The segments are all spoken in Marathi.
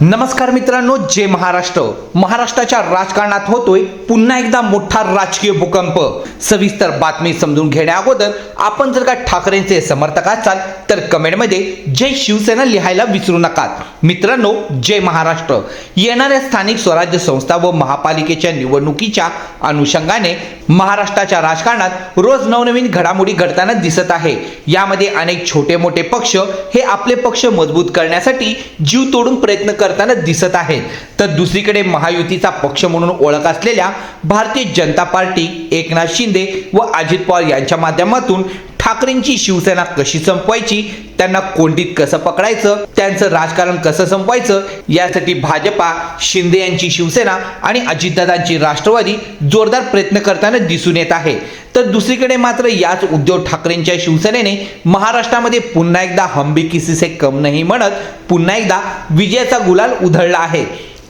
नमस्कार मित्रांनो जय महाराष्ट्र. महाराष्ट्राच्या राजकारणात होतोय पुन्हा एकदा मोठा राजकीय भूकंप. सविस्तर बातमी समजून घेण्या अगोदर आपण जर का ठाकरेंचे समर्थक असाल तर कमेंटमध्ये जय शिवसेना लिहायला विसरू नका मित्रांनो जय महाराष्ट्र. येणाऱ्या स्थानिक स्वराज्य संस्था व महापालिकेच्या निवडणुकीच्या अनुषंगाने महाराष्ट्राच्या राजकारणात रोज नवनवीन घडामोडी घडताना दिसत आहे. यामध्ये अनेक छोटे मोठे पक्ष हे आपले पक्ष मजबूत करण्यासाठी जीव तोडून प्रयत्न करताना दिसत आहेत. तर दुसरीकडे महायुतीचा पक्ष म्हणून ओळख असलेल्या भारतीय जनता पार्टी एकनाथ शिंदे व अजित पवार यांच्या माध्यमातून ठाकरेंची शिवसेना कशी संपवायची त्यांना कोंडीत कसं पकडायचं त्यांचं राजकारण कसं संपवायचं यासाठी भाजपा शिंदे यांची शिवसेना आणि अजितदादांची राष्ट्रवादी जोरदार प्रयत्न करताना दिसून येत आहे. तर दुसरीकडे मात्र याच उद्धव ठाकरेंच्या शिवसेनेने महाराष्ट्रामध्ये पुन्हा एकदा हंबी किसी से कम नाही म्हणत पुन्हा एकदा विजयाचा गुलाल उधळला आहे.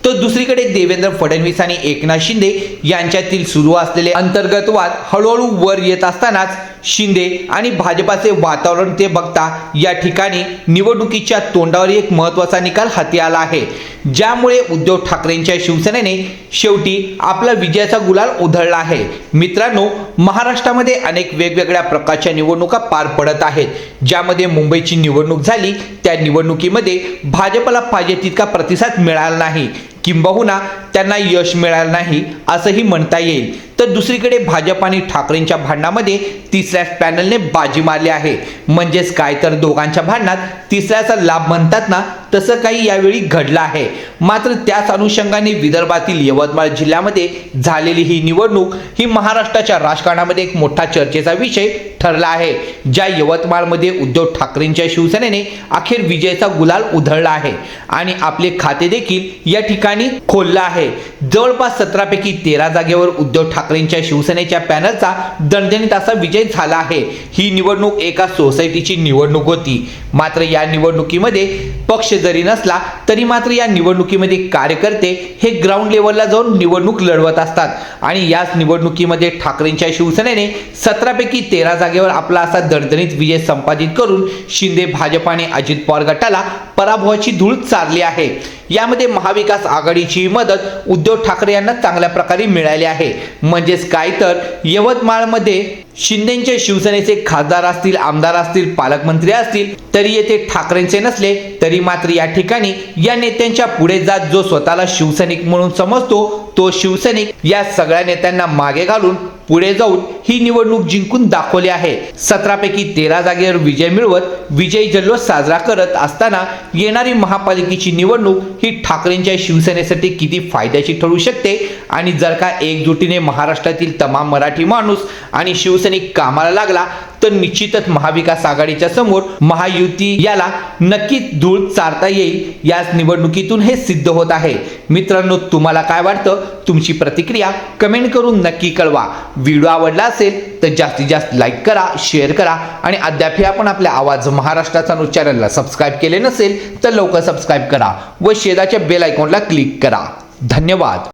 तर दुसरीकडे देवेंद्र फडणवीस आणि एकनाथ शिंदे यांच्यातील सुरू असलेले अंतर्गत वाद हळूहळू वर येत असतानाच शिंदे आणि भाजपाचे वातावरण ते बघता या ठिकाणी निवडणुकीच्या तोंडावर एक महत्त्वाचा निकाल हाती आला आहे. ज्यामुळे उद्धव ठाकरेंच्या शिवसेनेने शेवटी आपला विजयाचा गुलाल उधळला आहे. मित्रांनो महाराष्ट्रामध्ये अनेक वेगवेगळ्या प्रकारच्या निवडणुका पार पडत आहेत. ज्यामध्ये मुंबईची निवडणूक झाली त्या निवडणुकीमध्ये भाजपला पाहिजे तितका प्रतिसाद मिळाला नाही. किंबहुना त्यांना यश मिळालं नाही असंही म्हणता येईल. तर दुसरीकडे भाजप आणि ठाकरेंच्या भांडणामध्ये तिसऱ्याच पॅनलने बाजी मारली आहे. म्हणजेच काय? तर दोघांच्या भांडणात तिसऱ्याचा लाभ म्हणतात ना तसं काही यावेळी घडलं आहे. मात्र त्याच अनुषंगाने विदर्भातील यवतमाळ जिल्ह्यामध्ये झालेली ही निवडणूक ही महाराष्ट्राच्या राजकारणामध्ये एक मोठा चर्चेचा विषय ठरला आहे. ज्या यवतमाळमध्ये उद्धव ठाकरेंच्या शिवसेनेने अखेर विजयाचा गुलाल उधळला आहे आणि आपले खाते देखील या ठिकाणी खोललं आहे. जवळपास सतरापैकी तेरा जागेवर उद्धव ठाकरेंच्या शिवसेनेच्या पॅनलचा दणदणीत असा विजय झाला आहे. ही निवडणूक एका सोसायटीची निवडणूक होती. मात्र या निवडणुकीमध्ये पक्ष जरी नसला तरी मात्र या निवडणुकीमध्ये कार्यकर्ते हे ग्राउंड लेवलला जाऊन निवडणूक लढवत असतात. आणि याच निवडणुकीमध्ये ठाकरेंच्या शिवसेनेने सतरापैकी तेरा जागेवर आपला असा दणदणीत विजय संपादित करून शिंदे भाजप आणि अजित पवार गटाला पराभवाची धूळ चारली आहे. यामध्ये महाविकास आघाडीची मदत उद्धव ठाकरे यांना चांगल्या प्रकारे मिळाली आहे. म्हणजेच काय तर यवतमाळमध्ये शिंदेचे शिवसेनेचे खासदार असतील आमदार असतील पालकमंत्री असतील तरी येथे ठाकरेंचे नसले तरी मात्र या ठिकाणी या नेत्यांच्या पुढे जात जो स्वतःला शिवसैनिक म्हणून समजतो तो शिवसैनिक या सगळ्या नेत्यांना मागे घालून पुढे जाऊन ही निवडणूक जिंकून दाखवली आहे. सतरापैकी तेरा जागेवर विजय मिळवत विजय जल्लोष साजरा करत असताना येणारी महापालिकेची निवडणूक ही ठाकरेंच्या शिवसेनेसाठी किती फायद्याची ठरू शकते? आणि जर का एकजुटीने महाराष्ट्रातील तमाम मराठी माणूस आणि शिवसैनिक कामाला लागला तर निश्चितच महाविकास आघाडीच्या समोर महायुती याला नक्कीच धूळ चारता येईल याच निवडणुकीतून हे सिद्ध होत आहे. मित्रांनो तुम्हाला काय वाटतं? तुमची प्रतिक्रिया कमेंट करून नक्की कळवा. व्हिडिओ आवडला असेल तर जास्तीत जास्त लाईक करा शेअर करा आणि अद्याप आपण आपल्या आवाज महाराष्ट्राचा न्यूज चॅनलला सबस्क्राईब केले नसेल तर लवकर सबस्क्राईब करा व शेजाच्या बेल आयकॉनला क्लिक करा. धन्यवाद.